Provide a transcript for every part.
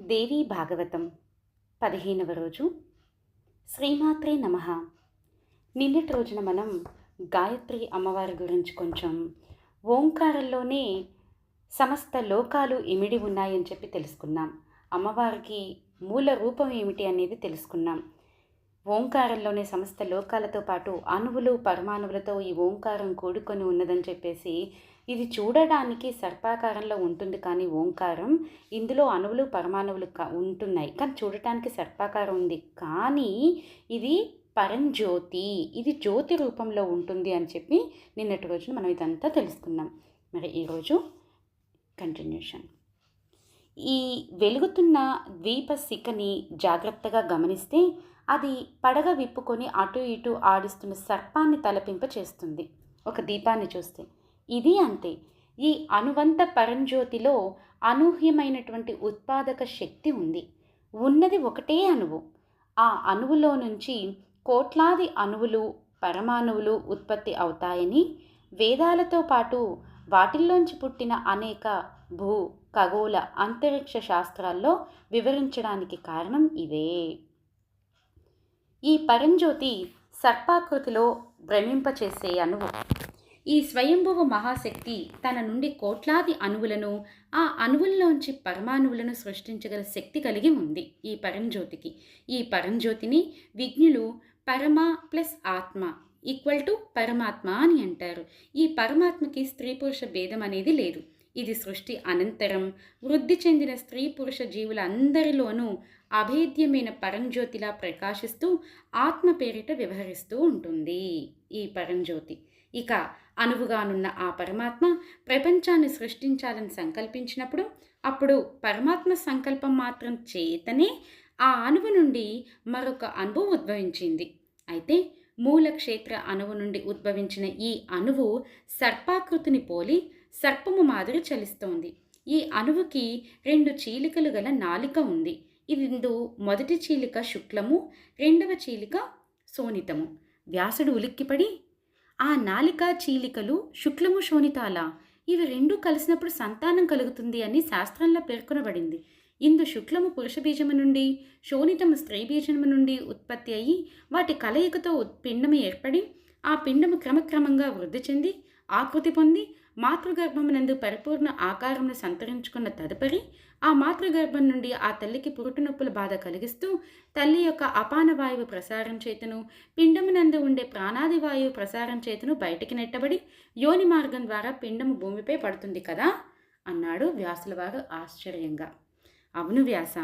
దేవీ భాగవతం పదిహేనవ రోజు. శ్రీమాత్రే నమ. నిన్నటి రోజున మనం గాయత్రి అమ్మవారి గురించి కొంచెం ఓంకారంలోనే సమస్త లోకాలు ఇమిడి ఉన్నాయని చెప్పి తెలుసుకున్నాం. అమ్మవారికి మూల రూపం ఏమిటి అనేది తెలుసుకున్నాం. ఓంకారంలోనే సమస్త లోకాలతో పాటు అణువులు పరమాణువులతో ఈ ఓంకారం కూడుకొని ఉన్నదని చెప్పేసి ఇది చూడడానికి సర్పాకారంలో ఉంటుంది కానీ ఓంకారం ఇందులో అణువులు పరమాణువులు కా ఉంటున్నాయి. కానీ చూడటానికి సర్పాకారం ఉంది. కానీ ఇది పరంజ్యోతి. ఇది జ్యోతి రూపంలో ఉంటుంది అని చెప్పి నిన్నటి రోజున మనం ఇదంతా తెలుసుకున్నాం. మరి ఈరోజు కంటిన్యూషన్ ఈ వెలుగుతున్న ద్వీప శిఖని జాగ్రత్తగా గమనిస్తే అది పడగ విప్పుకొని అటు ఇటు ఆడిస్తున్న సర్పాన్ని తలపింప చేస్తుంది ఒక దీపాన్ని చూస్తే ఇది అంతే. ఈ అనువంత పరంజ్యోతిలో అనూహ్యమైనటువంటి ఉత్పాదక శక్తి ఉంది. ఉన్నది ఒకటే అణువు. ఆ అణువులో నుంచి కోట్లాది అణువులు పరమాణువులు ఉత్పత్తి అవుతాయని వేదాలతో పాటు వాటిల్లోంచి పుట్టిన అనేక భూ ఖగోళ అంతరిక్ష శాస్త్రాల్లో వివరించడానికి కారణం ఇదే ఈ పరంజ్యోతి సర్పాకృతిలో భ్రమింపచేసే అణువు. ఈ స్వయంభువ మహాశక్తి తన నుండి కోట్లాది అణువులను ఆ అణువుల్లోంచి పరమాణువులను సృష్టించగల శక్తి కలిగి ఉంది ఈ పరంజ్యోతికి. ఈ పరంజ్యోతిని విజ్ఞులు పరమ ప్లస్ ఆత్మ ఈక్వల్ టు పరమాత్మ అని అంటారు. ఈ పరమాత్మకి స్త్రీ పురుష భేదం అనేది లేదు. ఇది సృష్టి అనంతరం వృద్ధి చెందిన స్త్రీ పురుష జీవులందరిలోనూ అభేద్యమైన పరంజ్యోతిలా ప్రకాశిస్తూ ఆత్మ పేరిట వ్యవహరిస్తూ ఉంటుంది ఈ పరంజ్యోతి. ఇక అనువుగానున్న ఆ పరమాత్మ ప్రపంచాన్ని సృష్టించాలని సంకల్పించినప్పుడు అప్పుడు పరమాత్మ సంకల్పం మాత్రం చేతనే ఆ అణువు నుండి మరొక అణువు ఉద్భవించింది. అయితే మూలక్షేత్ర అణువు నుండి ఉద్భవించిన ఈ అణువు సర్పాకృతిని పోలి సర్పము మాదిరి చలిస్తోంది. ఈ అణువుకి రెండు చీలికలు గల నాలిక ఉంది. ఇందు మొదటి చీలిక శుక్లము రెండవ చీలిక సోనితము. వ్యాసుడు ఉలిక్కిపడి ఆ నాలిక చీలికలు శుక్లము శోణితాల ఇవి రెండు కలిసినప్పుడు సంతానం కలుగుతుంది అని శాస్త్రంలో పేర్కొనబడింది. ఇందు శుక్లము పురుష బీజము నుండి శోణితము స్త్రీ బీజము నుండి ఉత్పత్తి అయ్యి వాటి కలయికతో పిండము ఏర్పడి ఆ పిండము క్రమక్రమంగా వృద్ధి చెంది ఆకృతి పొంది మాతృగర్భమునందు పరిపూర్ణ ఆకారమును సంతరించుకున్న తదుపరి ఆ మాతృగర్భం నుండి ఆ తల్లికి పురుటునొప్పుల బాధ కలిగిస్తూ తల్లి యొక్క అపాన వాయువు ప్రసారం చేతను పిండమునందు ఉండే ప్రాణాది వాయువు ప్రసారం చేతను బయటికి నెట్టబడి యోని మార్గం ద్వారా పిండము భూమిపై పడుతుంది కదా? అన్నాడు వ్యాసుల వారు ఆశ్చర్యంగా. అవును వ్యాస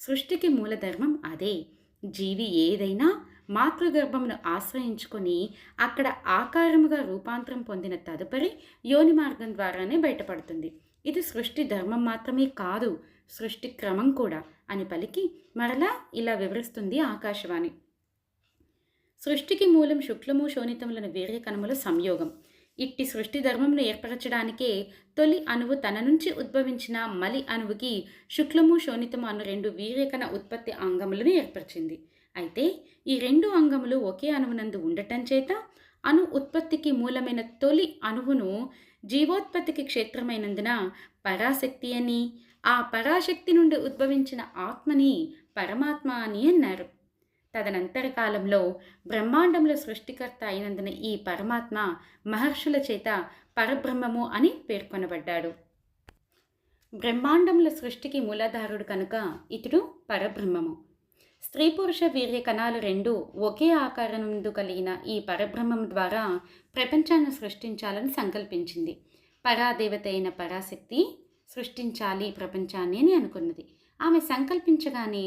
సృష్టికి మూలధర్మం అదే. జీవి ఏదైనా మాతృగర్భమును ఆశ్రయించుకొని అక్కడ ఆకారముగా రూపాంతరం పొందిన తదుపరి యోని మార్గం ద్వారానే బయటపడుతుంది. ఇది సృష్టి ధర్మం మాత్రమే కాదు సృష్టి క్రమం కూడా అని పలికి మరలా ఇలా వివరిస్తుంది ఆకాశవాణి. సృష్టికి మూలం శుక్లము శోణితములను వేరే కణముల సంయోగం. ఇట్టి సృష్టి ధర్మమును ఏర్పరచడానికే తొలి అణువు తన నుంచి ఉద్భవించిన మలి అణువుకి శుక్లము శోణితము అను రెండు వీరేకణ ఉత్పత్తి అంగములను ఏర్పరిచింది. అయితే ఈ రెండు అంగములు ఒకే అణువునందు ఉండటం చేత అణు ఉత్పత్తికి మూలమైన తొలి అణువును జీవోత్పత్తికి క్షేత్రమైనందున పరాశక్తి అని ఆ పరాశక్తి నుండి ఉద్భవించిన ఆత్మని పరమాత్మ అని అన్నారు. తదనంతర కాలంలో బ్రహ్మాండంలో సృష్టికర్త అయినందున ఈ పరమాత్మ మహర్షుల చేత పరబ్రహ్మము అని పేర్కొనబడ్డాడు. బ్రహ్మాండముల సృష్టికి మూలాధారుడు కనుక ఇతడు పరబ్రహ్మము. స్త్రీ పురుష వీర్య కణాలు రెండు ఒకే ఆకారముందు కలిగిన ఈ పరబ్రహ్మం ద్వారా ప్రపంచాన్ని సృష్టించాలని సంకల్పించింది. పరాదేవత అయిన పరాశక్తి సృష్టించాలి ప్రపంచాన్ని అని అనుకున్నది. ఆమె సంకల్పించగానే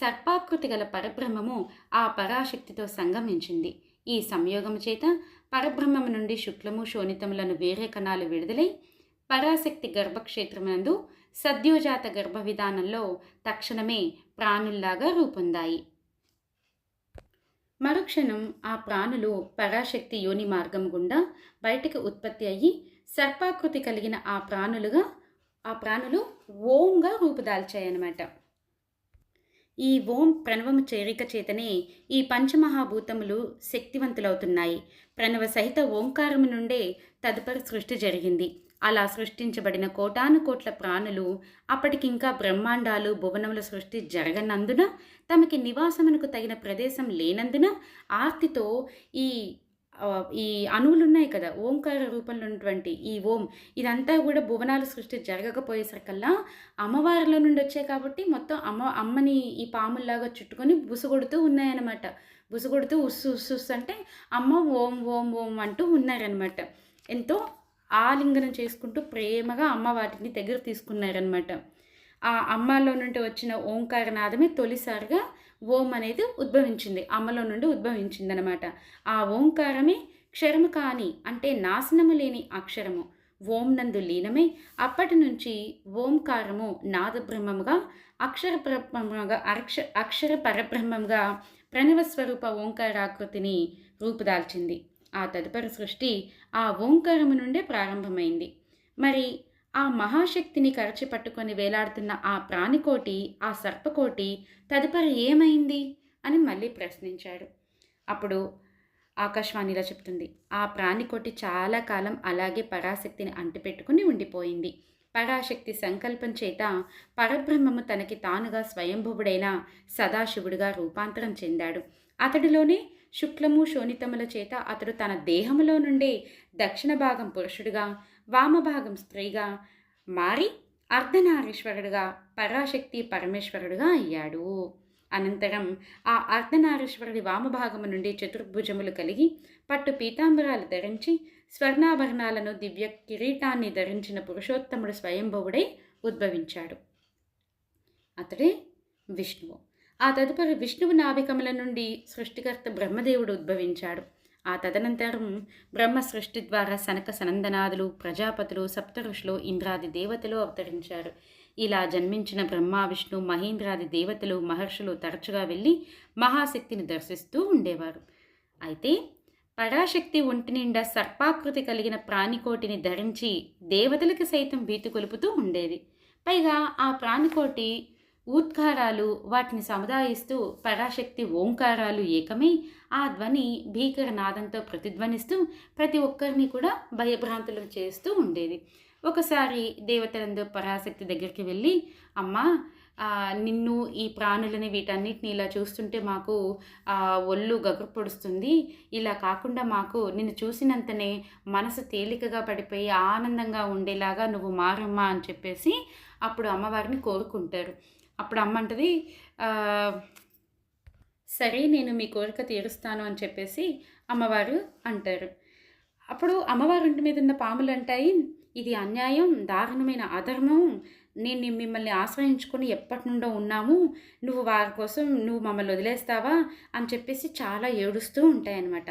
సర్పాకృతి గల పరబ్రహ్మము ఆ పరాశక్తితో సంగమించింది. ఈ సంయోగము చేత పరబ్రహ్మము నుండి శుక్లము శోణితములను వేరే కణాలు విడుదలై పరాశక్తి గర్భక్షేత్రమునందు సద్యోజాత గర్భ విధానంలో తక్షణమే ప్రాణుల్లాగా రూపొందాయి. మరుక్షణం ఆ ప్రాణులు పరాశక్తి యోని మార్గం గుండా బయటకు ఉత్పత్తి అయ్యి సర్పాకృతి కలిగిన ఆ ప్రాణులుగా ఆ ప్రాణులు ఓంగా రూపుదాల్చాయన్నమాట. ఈ ఓం ప్రణవము చేరిక చేతనే ఈ పంచమహాభూతములు శక్తివంతులవుతున్నాయి. ప్రణవ సహిత ఓంకారము నుండే తదుపరి సృష్టి జరిగింది. అలా సృష్టించబడిన కోటాను కోట్ల ప్రాణులు అప్పటికింకా బ్రహ్మాండాలు భువనముల సృష్టి జరగనందున తమకి నివాసమునకు తగిన ప్రదేశం లేనందున ఆర్తితో ఈ ఈ అణువులు ఉన్నాయి కదా ఓంకార రూపంలో ఉన్నటువంటి ఈ ఓం ఇదంతా కూడా భువనాల సృష్టి జరగకపోయేసరికల్లా అమ్మవారిలో నుండి వచ్చాయి కాబట్టి మొత్తం అమ్మ అమ్మని ఈ పాముల్లాగా చుట్టుకొని బుసగొడుతూ ఉన్నాయన్నమాట. బుసగొడుతూ ఉస్సు ఉస్సు ఉస్సు అంటే అమ్మ ఓం ఓం ఓం అంటూ ఉన్నారనమాట ఎంతో ఆలింగనం చేసుకుంటూ ప్రేమగా అమ్మ వాటిని దగ్గర తీసుకున్నారనమాట ఆ అమ్మలో నుండి వచ్చిన ఓంకారనాదమే తొలిసారిగా ఓం అనేది ఉద్భవించింది. అమ్మలో నుండి ఉద్భవించింది అనమాట ఆ ఓంకారమే క్షరము కాని అంటే నాశనము లేని అక్షరము. ఓం నందు లీనమై. అప్పటి నుంచి ఓంకారము నాదబ్రహ్మముగా అక్షర పరబ్రహ్మగా అక్ష అక్షర పరబ్రహ్మంగా ప్రణవ స్వరూప ఓంకారాకృతిని రూపుదాల్చింది. ఆ తదుపరి సృష్టి ఆ ఓంకారము నుండే ప్రారంభమైంది. మరి ఆ మహాశక్తిని కరచి పట్టుకొని వేలాడుతున్న ఆ ప్రాణికోటి ఆ సర్పకోటి తదుపరి ఏమైంది? అని మళ్ళీ ప్రశ్నించాడు. అప్పుడు ఆకాశవాణిలో చెప్తుంది. ఆ ప్రాణికోటి చాలా కాలం అలాగే పరాశక్తిని అంటిపెట్టుకుని ఉండిపోయింది. పరాశక్తి సంకల్పం చేత పరబ్రహ్మము తనకి తానుగా స్వయంభువుడైన సదాశివుడిగా రూపాంతరం చెందాడు. అతడిలోనే శుక్లము శోణితముల చేత అతడు తన దేహములో నుండే దక్షిణ భాగం పురుషుడిగా వామభాగం స్త్రీగా మారి అర్ధనారీశ్వరుడుగా పరాశక్తి పరమేశ్వరుడుగా అయ్యాడు. అనంతరం ఆ అర్ధనారీశ్వరుడి వామభాగము నుండి చతుర్భుజములు కలిగి పట్టు పీతాంబరాలు ధరించి స్వర్ణాభరణాలను దివ్య కిరీటాన్ని ధరించిన పురుషోత్తముడు స్వయంభవుడై ఉద్భవించాడు. అతడే విష్ణువు. ఆ తదుపరి విష్ణువు నాభికమల నుండి సృష్టికర్త బ్రహ్మదేవుడు ఉద్భవించాడు. ఆ తదనంతరం బ్రహ్మ సృష్టి ద్వారా సనక సనందనాదులు ప్రజాపతులు సప్తఋషులు ఇంద్రాది దేవతలు అవతరించారు. ఇలా జన్మించిన బ్రహ్మ విష్ణు మహేంద్రాది దేవతలు మహర్షులు తరచుగా వెళ్ళి మహాశక్తిని దర్శిస్తూ ఉండేవారు. అయితే పరాశక్తి ఒంటి నిండా సర్పాకృతి కలిగిన ప్రాణికోటిని ధరించి దేవతలకు సైతం భీతి కొలుపుతూ ఉండేది. పైగా ఆ ప్రాణికోటి ఊత్కారాలు వాటిని సముదాయిస్తూ పరాశక్తి ఓంకారాలు ఏకమై ఆ ధ్వని భీకర నాదంతో ప్రతిధ్వనిస్తూ ప్రతి ఒక్కరిని కూడా భయభ్రాంతులు చేస్తూ ఉండేది. ఒకసారి దేవతలందరూ పరాశక్తి దగ్గరికి వెళ్ళి అమ్మా నిన్ను ఈ ప్రాణులని వీటన్నిటిని ఇలా చూస్తుంటే మాకు ఒళ్ళు గగురు పొడుస్తుంది. ఇలా కాకుండా మాకు నిన్ను చూసినంతనే మనసు తేలికగా పడిపోయి ఆనందంగా ఉండేలాగా నువ్వు మారమ్మా అని చెప్పేసి అప్పుడు అమ్మవారిని కోరుకుంటారు. అప్పుడు అమ్మ అంటది సరే నేను మీ కోరిక తీరుస్తాను అని చెప్పేసి అమ్మవారు అంటారు. అప్పుడు అమ్మవారి ఇంటి మీద ఉన్న పాములు అంటాయి ఇది అన్యాయం దారుణమైన అధర్మం. నేను మిమ్మల్ని ఆశ్రయించుకొని ఎప్పటి నుండో ఉన్నాము. నువ్వు వారి కోసం నువ్వు మమ్మల్ని వదిలేస్తావా? అని చెప్పేసి చాలా ఏడుస్తూ ఉంటాయన్నమాట.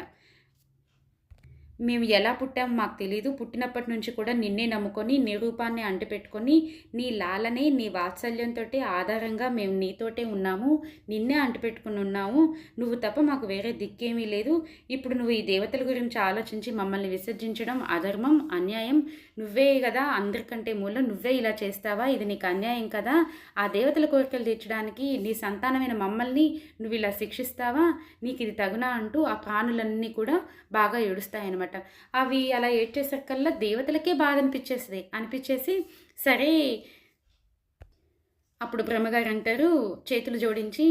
మేము ఎలా పుట్టామో మాకు తెలియదు పుట్టినప్పటి నుంచి కూడా నిన్నే నమ్ముకొని నీ రూపాన్ని అంటిపెట్టుకొని నీ లాలనే నీ వాత్సల్యంతో ఆధారంగా మేము నీతోటే ఉన్నాము. నిన్నే అంటిపెట్టుకుని ఉన్నాము. నువ్వు తప్ప మాకు వేరే దిక్కేమీ లేదు. ఇప్పుడు నువ్వు ఈ దేవతల గురించి ఆలోచించి మమ్మల్ని విసర్జించడం అధర్మం అన్యాయం నువ్వే కదా అందరికంటే మూలం నువ్వే ఇలా చేస్తావా? ఇది నీకు అన్యాయం కదా. ఆ దేవతల కోరికలు తీర్చడానికి నీ సంతానమైన మమ్మల్ని నువ్వు ఇలా శిక్షిస్తావా? నీకు ఇది తగునా అంటూ ఆ ప్రాణులన్నీ కూడా బాగా ఏడుస్తాయన్నమాట. అవి అలా ఏడ్చేసరికల్లా దేవతలకే బాధ అనిపించేస్తుంది. అనిపించేసి సరే అప్పుడు బ్రహ్మగారు అంటారు చేతులు జోడించి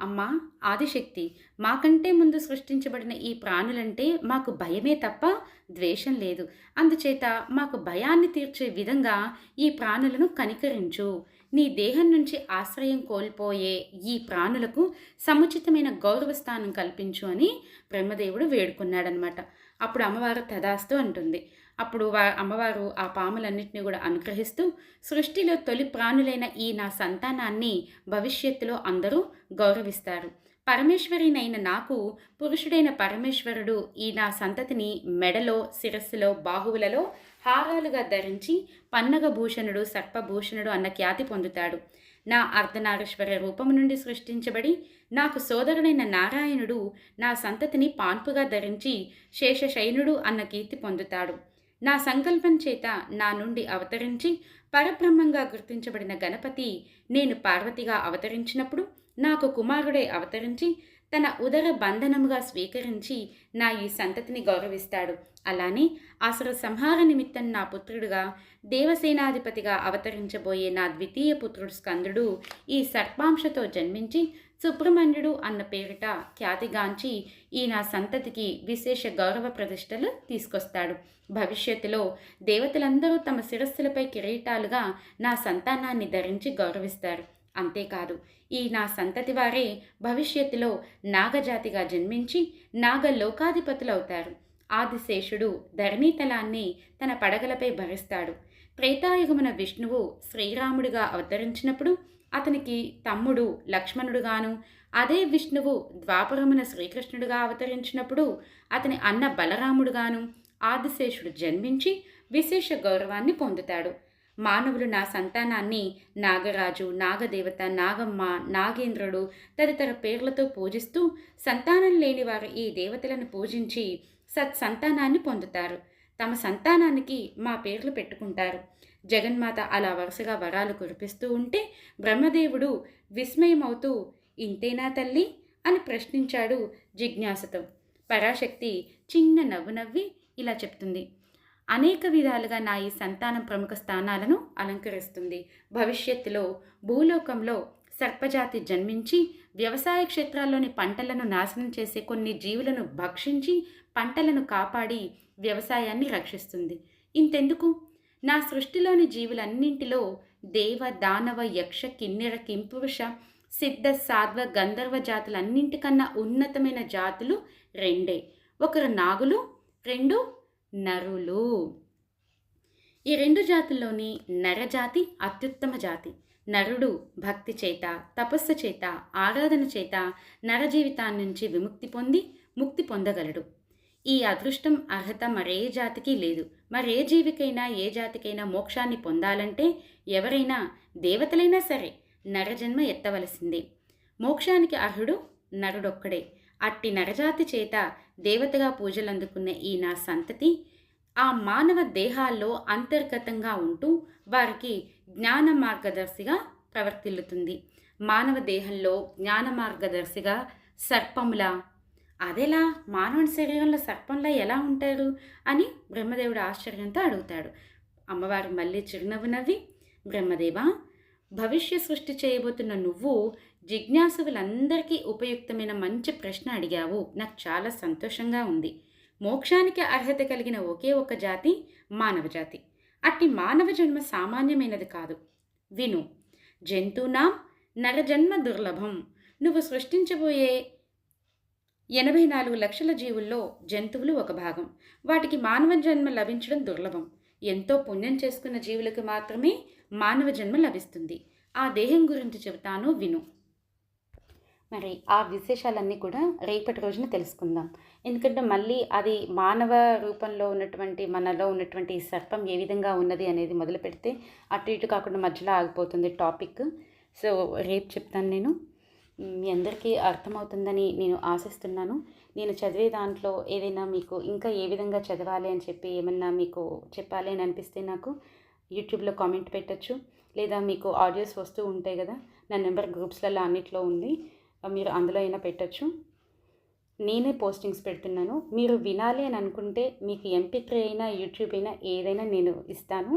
అమ్మా ఆదిశక్తి మాకంటే ముందు సృష్టించబడిన ఈ ప్రాణులంటే మాకు భయమే తప్ప ద్వేషం లేదు. అందుచేత మాకు భయాన్ని తీర్చే విధంగా ఈ ప్రాణులను కనికరించు. నీ దేహం నుంచి ఆశ్రయం కోల్పోయే ఈ ప్రాణులకు సముచితమైన గౌరవ స్థానం కల్పించు అని బ్రహ్మదేవుడు వేడుకున్నాడనమాట అప్పుడు అమ్మవారు తదాస్తు అంటుంది. అప్పుడు వా అమ్మవారు ఆ పాములన్నింటినీ కూడా అనుగ్రహిస్తూ సృష్టిలో తొలి ప్రాణులైన ఈ నా సంతానాన్ని భవిష్యత్తులో అందరూ గౌరవిస్తారు. పరమేశ్వరినైన నాకు పురుషుడైన పరమేశ్వరుడు ఈ నా సంతతిని మెడలో శిరస్సులో బాహువులలో హారాలుగా ధరించి పన్నగ భూషణుడు సర్పభూషణుడు అన్న ఖ్యాతి పొందుతాడు. నా అర్ధనారీశ్వర రూపము నుండి సృష్టించబడి నాకు సోదరుడైన నారాయణుడు నా సంతతిని పాన్పుగా ధరించి శేషశైనుడు అన్న కీర్తి పొందుతాడు. నా సంకల్పం చేత నా నుండి అవతరించి పరబ్రహ్మంగా గుర్తించబడిన గణపతి నేను పార్వతిగా అవతరించినప్పుడు నాకు కుమారుడే అవతరించి తన ఉదర బంధనముగా స్వీకరించి నా ఈ సంతతిని గౌరవిస్తాడు. అలానే అసలు సంహార నిమిత్తం నా పుత్రుడుగా దేవసేనాధిపతిగా అవతరించబోయే నా ద్వితీయ పుత్రుడు స్కందుడు ఈ సర్పాంశతో జన్మించి సుబ్రహ్మణ్యుడు అన్న పేరిట ఖ్యాతిగాంచి ఈ నా సంతతికి విశేష గౌరవ ప్రతిష్టలు తీసుకొస్తాడు. భవిష్యత్తులో దేవతలందరూ తమ శిరస్సులపై కిరీటాలుగా నా సంతానాన్ని ధరించి గౌరవిస్తారు. అంతేకాదు ఈ నా సంతతి వారే భవిష్యత్తులో నాగజాతిగా జన్మించి నాగలోకాధిపతులవుతారు. ఆదిశేషుడు ధరణీతలాన్ని తన పడగలపై భరిస్తాడు. త్రేతాయుగమున విష్ణువు శ్రీరాముడిగా అవతరించినప్పుడు అతనికి తమ్ముడు లక్ష్మణుడుగాను అదే విష్ణువు ద్వాపరమున శ్రీకృష్ణుడుగా అవతరించినప్పుడు అతని అన్న బలరాముడుగాను ఆదిశేషుడు జన్మించి విశేష గౌరవాన్ని పొందుతాడు. మానవులు నా సంతానాన్ని నాగరాజు నాగదేవత నాగమ్మ నాగేంద్రుడు తదితర పేర్లతో పూజిస్తూ సంతానం లేని వారు ఈ దేవతలను పూజించి సత్సంతానాన్ని పొందుతారు. తమ సంతానానికి మా పేర్లు పెట్టుకుంటారు. జగన్మాత అలా వరుసగా వరాలు కురిపిస్తూ ఉంటే బ్రహ్మదేవుడు విస్మయమవుతూ ఇంతేనా తల్లి అని ప్రశ్నించాడు జిజ్ఞాసతో. పరాశక్తి చిన్న నవ్వు నవ్వి ఇలా చెప్తుంది. అనేక విధాలుగా నా ఈ సంతానం ప్రముఖ స్థానాలను అలంకరిస్తుంది. భవిష్యత్తులో భూలోకంలో సర్పజాతి జన్మించి వ్యవసాయ క్షేత్రాల్లోని పంటలను నాశనం చేసే కొన్ని జీవులను భక్షించి పంటలను కాపాడి వ్యవసాయాన్ని రక్షిస్తుంది. ఇంతెందుకు? నా సృష్టిలోని జీవులన్నింటిలో దేవ దానవ యక్ష కిన్నెర కింపురుష సిద్ధ సాధ్వ గంధర్వ జాతులన్నింటికన్నా ఉన్నతమైన జాతులు రెండే. ఒకరు నాగులు రెండు నరులు. ఈ రెండు జాతుల్లోని నరజాతి అత్యుత్తమ జాతి. నరుడు భక్తి చేత తపస్సు చేత ఆరాధన చేత నరజీవితాన్నించి విముక్తి పొంది ముక్తి పొందగలడు. ఈ అదృష్టం అర్హత మరే జాతికి లేదు. మరే జీవికైనా ఏ జాతికైనా మోక్షాన్ని పొందాలంటే ఎవరైనా దేవతలైనా సరే నరజన్మ ఎత్తవలసిందే. మోక్షానికి అర్హుడు నరుడొక్కడే. అట్టి నరజాతి చేత దేవతగా పూజలు అందుకున్న ఈ నా సంతతి ఆ మానవ దేహాల్లో అంతర్గతంగా ఉంటూ వారికి జ్ఞాన మార్గదర్శిగా ప్రవర్తిల్లుతుంది. మానవ దేహంలో జ్ఞాన మార్గదర్శిగా సర్పములా అదెలా మానవుని శరీరంలో సర్పంలా ఎలా ఉంటారు అని బ్రహ్మదేవుడు ఆశ్చర్యంతో అడుగుతాడు. అమ్మవారు మళ్ళీ చిరునవ్వు నవ్వి బ్రహ్మదేవ భవిష్య సృష్టి చేయబోతున్న నువ్వు జిజ్ఞాసువులందరికీ ఉపయుక్తమైన మంచి ప్రశ్న అడిగావు. నాకు చాలా సంతోషంగా ఉంది. మోక్షానికి అర్హత కలిగిన ఒకే ఒక జాతి మానవ జాతి అట్టి మానవ జన్మ సామాన్యమైనది కాదు. విను జంతువునా నరజన్మ దుర్లభం. నువ్వు సృష్టించబోయే ఎనభై నాలుగు లక్షల జీవుల్లో జంతువులు ఒక భాగం. వాటికి మానవ జన్మ లభించడం దుర్లభం. ఎంతో పుణ్యం చేసుకున్న జీవులకు మాత్రమే మానవ జన్మ లభిస్తుంది. ఆ దేహం గురించి చెబుతాను విను. మరి ఆ విశేషాలన్నీ కూడా రేపటి రోజున తెలుసుకుందాం. ఎందుకంటే మళ్ళీ అది మానవ రూపంలో ఉన్నటువంటి మనలో ఉన్నటువంటి సర్పం ఏ విధంగా ఉన్నది అనేది మొదలు పెడితే అటు ఇటు కాకుండా మధ్యలో ఆగిపోతుంది టాపిక్. సో రేపు చెప్తాను నేను. మీ అందరికీ అర్థమవుతుందని నేను ఆశిస్తున్నాను. నేను చదివే దాంట్లో ఏదైనా మీకు ఇంకా ఏ విధంగా చదవాలి అని చెప్పి ఏమన్నా మీకు చెప్పాలి అని అనిపిస్తే నాకు యూట్యూబ్లో కామెంట్ పెట్టచ్చు. లేదా మీకు ఆడియోస్ వస్తూ ఉంటాయి కదా నా నెంబర్ గ్రూప్స్లలో అన్నిట్లో ఉంది. మీరు అందులో అయినా పెట్టచ్చు. నేనే పోస్టింగ్స్ పెడుతున్నాను. మీరు వినాలి అని అనుకుంటే మీకు ఎంపీ త్రీ అయినా యూట్యూబ్ అయినా ఏదైనా నేను ఇస్తాను.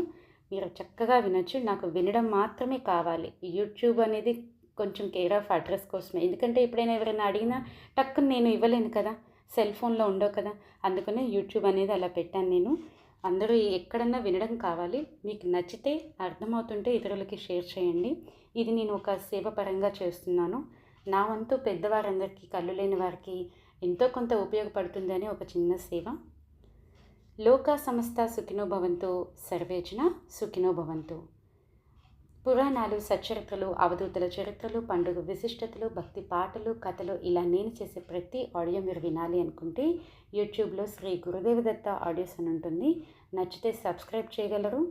మీరు చక్కగా వినొచ్చు. నాకు వినడం మాత్రమే కావాలి. యూట్యూబ్ అనేది కొంచెం కేర్ ఆఫ్ అడ్రస్ కోసమే. ఎందుకంటే ఎప్పుడైనా ఎవరైనా అడిగినా టక్కుని నేను ఇవ్వలేను కదా సెల్ ఫోన్లో ఉండవు కదా అందుకనే యూట్యూబ్ అనేది అలా పెట్టాను నేను. అందరూ ఎక్కడన్నా వినడం కావాలి. మీకు నచ్చితే అర్థమవుతుంటే ఇతరులకి షేర్ చేయండి. ఇది నేను ఒక సేవ పరంగా చేస్తున్నాను. నా వంతు పెద్దవారందరికీ కళ్ళు లేని వారికి ఎంతో కొంత ఉపయోగపడుతుందని ఒక చిన్న సేవ. లోక సంస్థ సుఖినోభవంతో సర్వేజన సుఖినో భవంతు. పురాణాలు సచరిత్రలు అవధూతల చరిత్రలు పండుగ విశిష్టతలు భక్తి పాటలు కథలు ఇలా నేను చేసే ప్రతి ఆడియో మీరు వినాలి అనుకుంటే యూట్యూబ్లో శ్రీ గురుదేవదత్త ఆడియోస్ అని ఉంటుంది. నచ్చితే సబ్స్క్రైబ్ చేయగలరు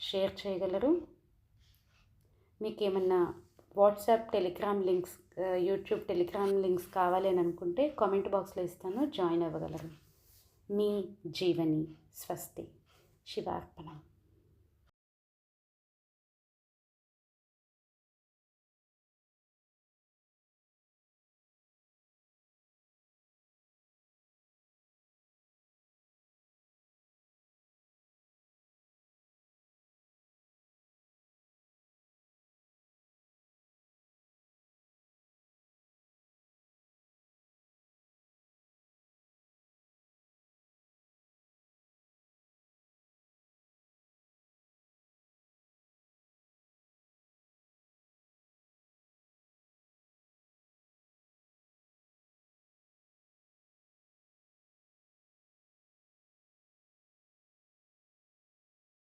షేర్ చేయగలరు. మీకు ఏమన్నా WhatsApp Telegram links YouTube Telegram links కావాలి అని అనుకుంటే కామెంట్ బాక్స్లో ఇస్తాను జాయిన్ అవ్వగలరు. మీ జీవని స్వస్తి. శివార్పణ.